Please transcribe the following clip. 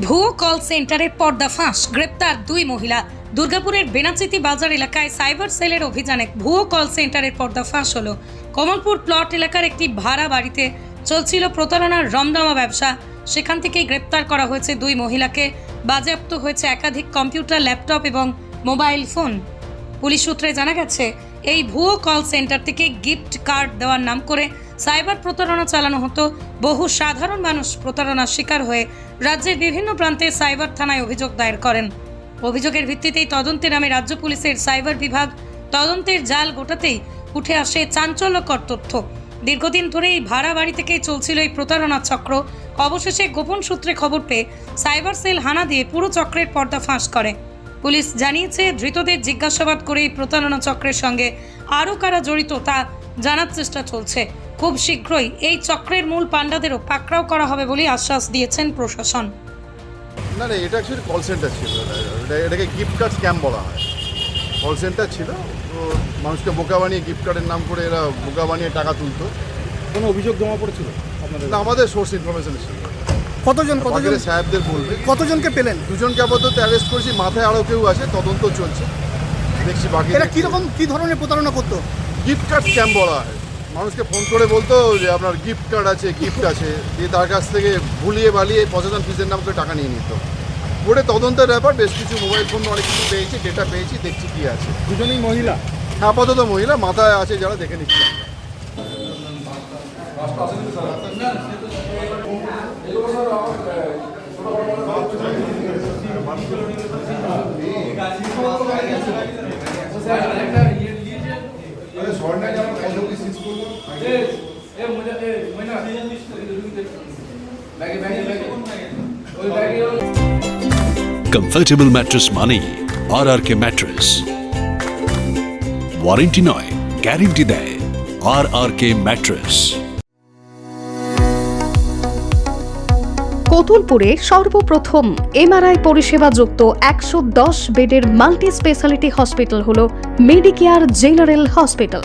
ভুয়ো কল সেন্টারের পর্দা ফাঁস গ্রেপ্তার দুই মহিলা। দুর্গাপুরের বেনাচিতি বাজার এলাকায় সাইবার সেলের অভিযানে ভুয়ো কল সেন্টারের পর্দা ফাঁস হলো। কমলপুর প্লট এলাকার একটি ভাড়া বাড়িতে চলছিল প্রতারণার রমরমা ব্যবসা। সেখান থেকেই গ্রেপ্তার করা হয়েছে দুই মহিলাকে। বাজেয়াপ্ত হয়েছে একাধিক কম্পিউটার, ল্যাপটপ এবং মোবাইল ফোন। পুলিশ সূত্রে জানা গেছে, এই ভুয়ো কল সেন্টার থেকে গিফট কার্ড দেওয়ার নাম করে সাইবার প্রতারণা চালানো হতো। বহু সাধারণ মানুষ প্রতারণার শিকার হয়ে রাজ্যের বিভিন্ন প্রান্তে সাইবার থানায় অভিযোগ দায়ের করেন। অভিযোগের ভিত্তিতেই তদন্তে নামে রাজ্য পুলিশের সাইবার বিভাগ তদন্তের জাল গোটাতেই উঠে আসে চাঞ্চল্যকর তথ্য। দীর্ঘদিন ধরেই ভাড়া বাড়ি থেকেই চলছিল এই প্রতারণা চক্র। অবশেষে গোপন সূত্রে খবর পেয়ে সাইবার সেল হানা দিয়ে পুরো চক্রের পর্দা ফাঁস করে। পুলিশ জানিয়েছে, ধৃতদের জিজ্ঞাসাবাদ করে এই প্রতারণা চক্রের সঙ্গে আরও কারা জড়িত তা জানার চেষ্টা চলছে। খুব শীঘ্রই এই চক্রের মূল পাণ্ডাদেরও পাকড়াও করা হবে বলে আশ্বাস দিয়েছেন প্রশাসন। না না এটা অ্যাকচুয়ালি কল সেন্টার ছিল। এটা- এটা এটাকে গিফট কার্ড স্ক্যাম বলা হয়। কল সেন্টার ছিল। তো মানুষকে বোকা বানিয়ে গিফট কার্ডের নাম করে এরা বোকা বানিয়ে টাকা তুলতো। কোনো অভিযোগ জমা পড়েছিল আপনাদের? না আমাদের সোর্স ইনফরমেশন ছিল। কতজন কতজন? সাহেবদের বলবে। কতজনকে পেলেন? দুজনকে আপাতত অ্যারেস্ট করেছি। মাথায় আরও কেউ আছে তদন্ত চলছে। দেখছি বাকি এরা কীরকম কি ধরনের প্রতারণা করতো? গিফট কার্ড স্ক্যাম বলা হয়। মানুষকে ফোন করে বলতো যে আপনার গিফট কার্ড আছে গিফট আছে। দিয়ে তার কাছ থেকে ভুলিয়ে বালিয়ে প্রশাসন ফিসের নাম করে টাকা নিয়ে নিত। করে তদন্তের ব্যাপার বেশ কিছু মোবাইল ফোন অনেক কিছু পেয়েছি ডেটা পেয়েছি দেখছি কি আছে। দুজনেই মহিলা? আপাতত মহিলা মাথায় আছে যারা দেখে নিচ্ছে। কমফর্টেবল ম্যাট্রেস মানেই R R K mattress warranty নয় গ্যারেন্টি দেয় আর আর কে ম্যাট্রেস কতুলপুরে সর্বপ্রথম এমআরআই পরিষেবা যুক্ত একশো দশ বেডের মাল্টি স্পেশালিটি হসপিটাল হল মেডিকেয়ার জেনারেল হসপিটাল